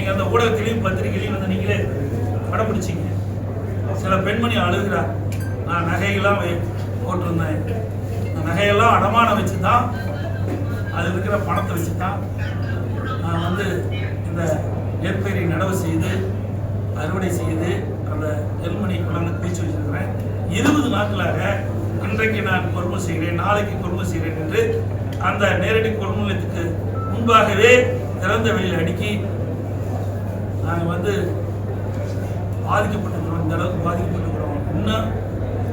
நீங்கள் அந்த ஊடகத்திலையும் பத்திரிகையிலையும் வந்து நீங்களே படம் பிடிச்சிங்க. சில பெண்மணி அழுகிறா நான் நகையெல்லாம் வை- போட்டிருந்தேன். அந்த நகையெல்லாம் அடமானம் வச்சு தான் அதில் இருக்கிற பணத்தை வச்சு தான் நான் வந்து இந்த நெற்பயிரை நடவு செய்து அறுவடை செய்து அந்த நெல்மணி குழந்தை குளிச்சு வச்சிருக்கிறேன். இருபது நாட்களாக இன்றைக்கு நான் கொள்முதல் செய்கிறேன் நாளைக்கு கொள்முதல் செய்கிறேன் என்று அந்த நேரடி கொள்முதல் முன்பாகவே திறந்த வெளியில் அடுக்கி நாங்கள் வந்து பாதிக்கப்பட்டிருக்கிறோம். இந்த அளவுக்கு பாதிக்கப்பட்டிருக்கிறோம். இன்னும்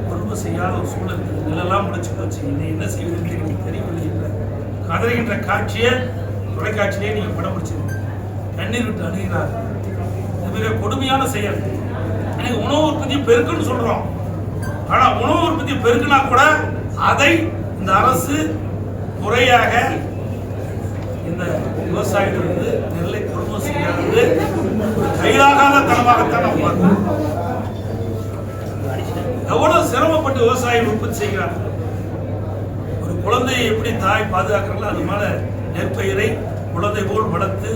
கொள்முதல் செய்யாத ஒரு சூழல் இருக்குது. நிலெல்லாம் முடிச்சு போச்சு. இன்னும் என்ன செய்வதுன்னு எனக்கு தெரியவில்லை இல்லை கதறுகின்ற காட்சியை தொலைக்காட்சியிலே நீங்கள் படம் பிடிச்சிருக்கீங்க. கண்ணீர் விட்டு அணுகிறார். இது மிக கொடுமையான செயல். எனக்கு உணவு உற்பத்தி பெருக்குன்னு சொல்கிறோம் ஆனால் உணவு உற்பத்தி பெருக்குனா கூட அதை இந்த அரசு முறையாக இந்த விவசாயிகளிருந்து நெல்லை கொள்முதல் செய்யாதது ஒரு கையாகாத தனமாகத்தான் நம்ம பார்க்கிறோம் எவ்வளவு சிரமப்பட்டு விவசாயிகள் உற்பத்தி செய்கிறார்கள்? ஒரு குழந்தையை எப்படி தாய் பாதுகாக்கிறாங்களோ அது மேல நெற்பயிரை குழந்தை போல் வளர்த்து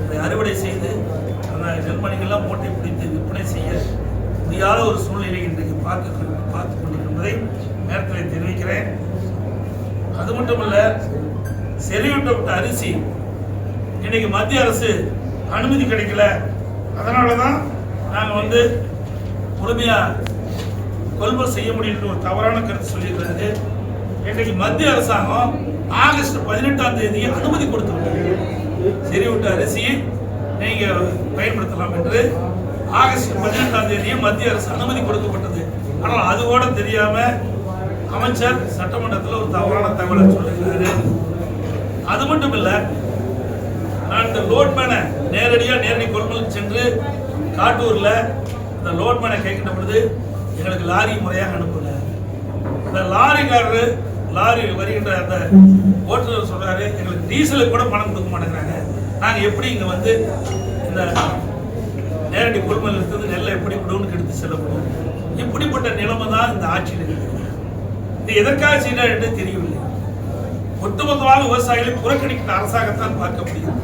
அதை அறுவடை செய்து அந்த நெல்மணிகள்லாம் மூட்டை பிடித்து விற்பனை செய்ய முடியாத ஒரு சூழ்நிலை இன்றைக்கு பார்க்க பார்த்து கொண்டிருப்பதை நேரத்தில் தெரிவிக்கிறேன். அது மட்டுமல்ல செறிவூட்டப்பட்ட அரிசி இன்னைக்கு மத்திய அரசு அனுமதி கிடைக்கல. அதனால தான் நாங்கள் வந்து முழுமையாக கொள்முதல் செய்ய முடியும்னு ஒரு தவறான கருத்து சொல்லியிருக்கிறது. இன்றைக்கு மத்திய அரசாங்கம் ஆகஸ்ட் பதினெட்டாம் தேதி அனுமதி கொடுத்து விட்டது அரிசியை நீங்கள் பயன்படுத்தலாம் என்று ஆகஸ்ட் பதினெட்டாம் தேதி மத்திய அரசு அனுமதி கொடுக்கப்பட்டது. ஆனால் அது கூட தெரியாமல் அமைச்சர் சட்டமன்றத்தில் ஒரு தவறான தகவலை சொல்லியிருக்காரு. அது மட்டும் இல்ல நான் இந்த லோட்மேனை நேரடியா நேரடி கொள்முதல் சென்று காட்டூர்ல இந்த லோட்மேனை கேட்கின்ற பொழுது எங்களுக்கு லாரி முறையாக அனுப்பல. இந்த லாரிக்காரரு லாரி வருகின்ற அந்த ஓட்டுநர் சொல்றாரு எங்களுக்கு டீசலுக்கு கூட பணம் கொடுக்க மாட்டேங்கிறாங்க. நாங்கள் எப்படி இங்க வந்து இந்த நேரடி கொள்முதல் இருக்கிறது நெல்லை எப்படி விடுவோம்னு எடுத்து செல்ல முடியும் இப்படிப்பட்ட நிலைமை தான் இந்த ஆட்சியில் இது எதற்காக செய்யறாரு என்று தெரியவில்லை. ஒட்டுமொத்தமாக விவசாயிகளை புறக்கணிக்கிற அரசாகத்தான் பார்க்க முடியும்.